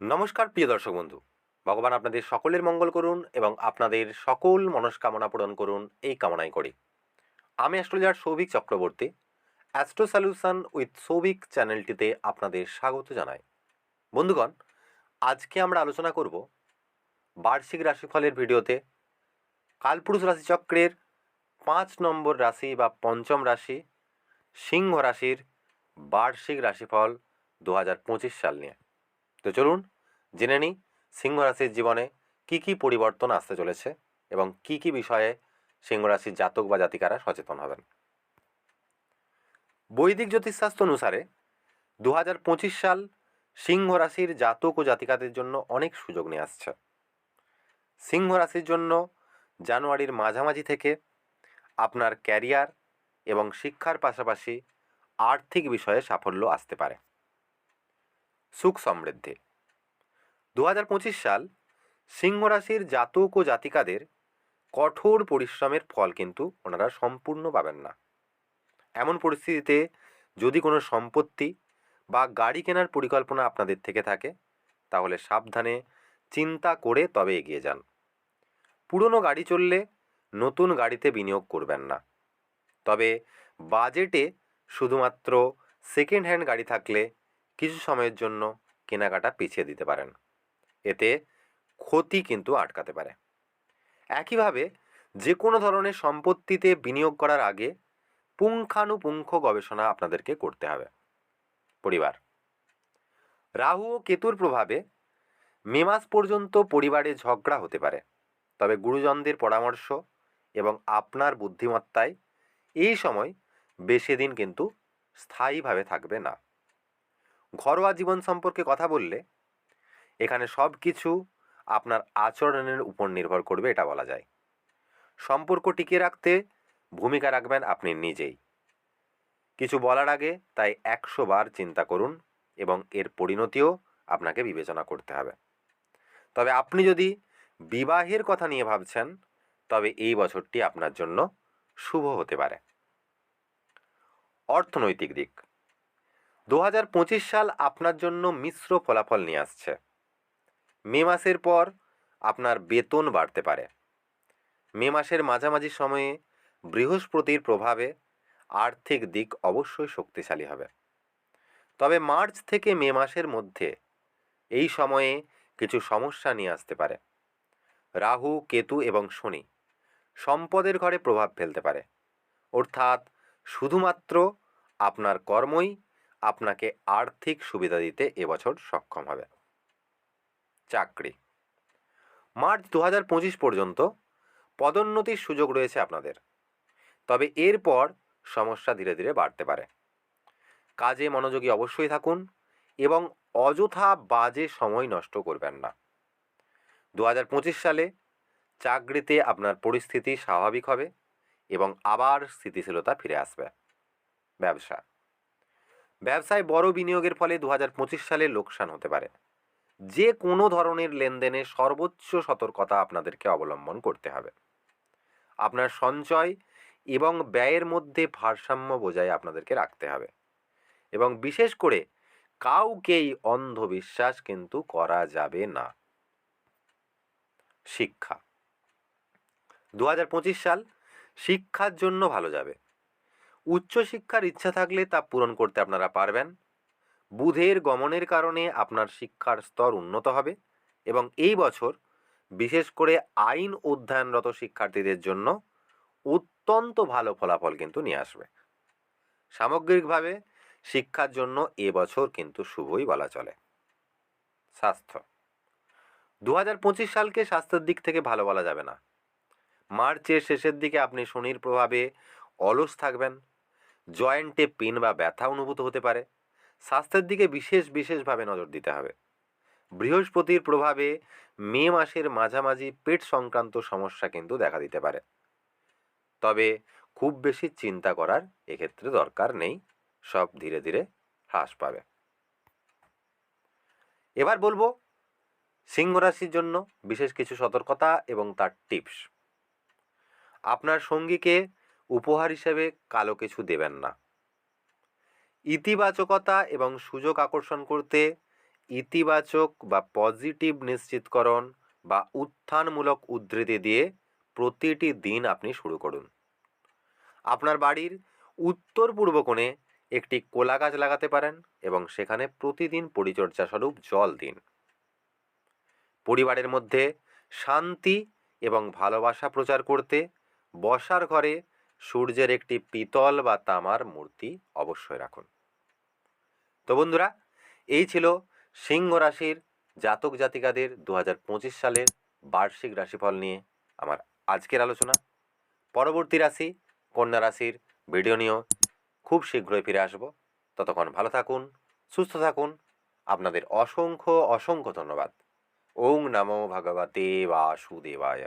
নমস্কার, প্রিয় দর্শক বন্ধু। ভগবান আপনাদের সকলের মঙ্গল করুন এবং আপনাদের সকল মনস্কামনা পূরণ করুন। এই কামনাই করি। আমি astrologer Souvik Chakraborty, astro solution with Souvik চ্যানেলটিতে আপনাদের স্বাগত জানাই। বন্ধুগণ, আজকে আমরা আলোচনা করব বার্ষিক রাশিফলের ভিডিওতে কালপুরুষ রাশিচক্রের পাঁচ নম্বর রাশি বা পঞ্চম রাশি, সিংহ রাশির বার্ষিক রাশিফল দু হাজার পঁচিশ সাল নিয়ে। তো চলুন জেনে নিই সিংহ রাশির জীবনে কি কি পরিবর্তন আসতে চলেছে এবং কি কি বিষয়ে সিংহ রাশির জাতক বা জাতিকারা সচেতন হবেন। বৈদিক জ্যোতিষশাস্ত্র অনুসারে দু হাজার পঁচিশ সাল সিংহ রাশির জাতক ও জাতিকাদের জন্য অনেক সুযোগ নিয়ে আসছে। সিংহ রাশির জন্য জানুয়ারির মাঝামাঝি থেকে আপনার ক্যারিয়ার এবং শিক্ষার পাশাপাশি আর্থিক বিষয়ে সাফল্য আসতে পারে। সুখ সমৃদ্ধি। দু হাজার পঁচিশ সাল সিংহ রাশির জাতক ও জাতিকাদের কঠোর পরিশ্রমের ফল কিন্তু ওনারা সম্পূর্ণ পাবেন না। এমন পরিস্থিতিতে যদি কোনো সম্পত্তি বা গাড়ি কেনার পরিকল্পনা আপনাদের থেকে থাকে, তাহলে সাবধানে চিন্তা করে তবে এগিয়ে যান। পুরনো গাড়ি চললে নতুন গাড়িতে বিনিয়োগ করবেন না। তবে বাজেটে শুধুমাত্র সেকেন্ড হ্যান্ড গাড়ি থাকলে কিছু সময়ের জন্য কেনাকাটা পিছিয়ে দিতে পারেন। এতে ক্ষতি কিন্তু আটকাতে পারে। একইভাবে যে কোনো ধরনের সম্পত্তিতে বিনিয়োগ করার আগে পুঙ্খানুপুঙ্খ গবেষণা আপনাদেরকে করতে হবে। পরিবার। রাহু ও কেতুর প্রভাবে মে মাস পর্যন্ত পরিবারে ঝগড়া হতে পারে। তবে গুরুজনদের পরামর্শ এবং আপনার বুদ্ধিমত্তায় এই সময় বেশি দিন কিন্তু স্থায়ীভাবে থাকবে না। ঘরোয়া জীবন সম্পর্কে কথা বললে, এখানে সব কিছু আপনার আচরণের উপর নির্ভর করবে, এটা বলা যায়। সম্পর্ক টিকিয়ে রাখতে ভূমিকা রাখবেন আপনি নিজেই। কিছু বলার আগে তাই একশো বার চিন্তা করুন এবং এর পরিণতিও আপনাকে বিবেচনা করতে হবে। তবে আপনি যদি বিবাহের কথা নিয়ে ভাবছেন, তবে এই বছরটি আপনার জন্য শুভ হতে পারে। অর্থনৈতিক দিক। দু হাজার পঁচিশ সাল আপনার জন্য মিশ্র ফলাফল নিয়ে আসছে। মে মাসের পর আপনার বেতন বাড়তে পারে। মে মাসের মাঝামাঝি সময়ে বৃহস্পতির প্রভাবে আর্থিক দিক অবশ্যই শক্তিশালী হবে। তবে মার্চ থেকে মে মাসের মধ্যে এই সময়ে কিছু সমস্যা নিয়ে আসতে পারে। রাহু, কেতু এবং শনি সম্পদের ঘরে প্রভাব ফেলতে পারে। অর্থাৎ শুধুমাত্র আপনার কর্মই আপনাকে আর্থিক সুবিধা দিতে এবছর সক্ষম হবে। চাকরি। মার্চ দু হাজার পঁচিশ পর্যন্ত পদোন্নতির সুযোগ রয়েছে আপনাদের। তবে এরপর সমস্যা ধীরে ধীরে বাড়তে পারে। কাজে মনোযোগী অবশ্যই থাকুন এবং অযথা বাজে সময় নষ্ট করবেন না। দু হাজার পঁচিশ সালে চাকরিতে আপনার পরিস্থিতি স্বাভাবিক হবে এবং আবার স্থিতিশীলতা ফিরে আসবে। ব্যবসা। ব্যবসায় বড় বিনিয়োগের ফলে দু হাজার পঁচিশ সালে লোকসান হতে পারে। যে কোনো ধরনের লেনদেনে সর্বোচ্চ সতর্কতা আপনাদেরকে অবলম্বন করতে হবে। আপনার সঞ্চয় এবং ব্যয়ের মধ্যে ভারসাম্য বজায় আপনাদেরকে রাখতে হবে। এবং বিশেষ করে কাউকেই অন্ধবিশ্বাস কিন্তু করা যাবে না। শিক্ষা। দু হাজার পঁচিশ সাল শিক্ষার জন্য ভালো যাবে। উচ্চশিক্ষার ইচ্ছা থাকলে তা পূরণ করতে আপনারা পারবেন। বুধের গমনের কারণে আপনার শিক্ষার স্তর উন্নত হবে এবং এই বছর বিশেষ করে আইন অধ্যয়নরত শিক্ষার্থীদের জন্য অত্যন্ত ভালো ফলাফল কিন্তু নিয়ে আসবে। সামগ্রিকভাবে শিক্ষার জন্য এবছর কিন্তু শুভই বলা চলে। স্বাস্থ্য। দু হাজার পঁচিশ সালকে স্বাস্থ্যের দিক থেকে ভালো বলা যাবে না। মার্চের শেষের দিকে আপনি শনির প্রভাবে অলস থাকবেন। জয়েন্টে পেন বা ব্যথা অনুভূত হতে পারে। স্বাস্থ্যের দিকে বিশেষ, বিশেষভাবে নজর দিতে হবে। বৃহস্পতির প্রভাবে মে মাসের মাঝামাঝি পেট সংক্রান্ত সমস্যা কিন্তু দেখা দিতে পারে। তবে খুব বেশি চিন্তা করার এক্ষেত্রে দরকার নেই, সব ধীরে ধীরে হ্রাস পাবে। এবার বলব, সিংহ রাশির জন্য বিশেষ কিছু সতর্কতা এবং তার টিপস। আপনার সঙ্গীকে উপহার হিসেবে কালো কিছু দেবেন না। ইতিবাচকতা এবং সুযোগ আকর্ষণ করতে ইতিবাচক বা পজিটিভ নিশ্চিতকরণ বা উত্থানমূলক উদ্ধৃতি দিয়ে প্রতিটি দিন আপনি শুরু করুন। আপনার বাড়ির উত্তর পূর্ব কোণে একটি কোলা গাছ লাগাতে পারেন এবং সেখানে প্রতিদিন পরিচর্যা স্বরূপ জল দিন। পরিবারের মধ্যে শান্তি এবং ভালোবাসা প্রচার করতে বসার ঘরে সূর্যের একটি পিতল বা তামার মূর্তি অবশ্যই রাখুন। তো বন্ধুরা, এই ছিল সিংহ রাশির জাতক জাতিকাদের দু হাজার পঁচিশ সালের বার্ষিক রাশিফল নিয়ে আমার আজকের আলোচনা। পরবর্তী রাশি, কন্যা রাশির ভিডিও নিয়েও খুব শীঘ্রই ফিরে আসব। ততক্ষণ ভালো থাকুন, সুস্থ থাকুন। আপনাদের অসংখ্য অসংখ্য ধন্যবাদ। ওং নমো ভগবতে বাসুদেবায়।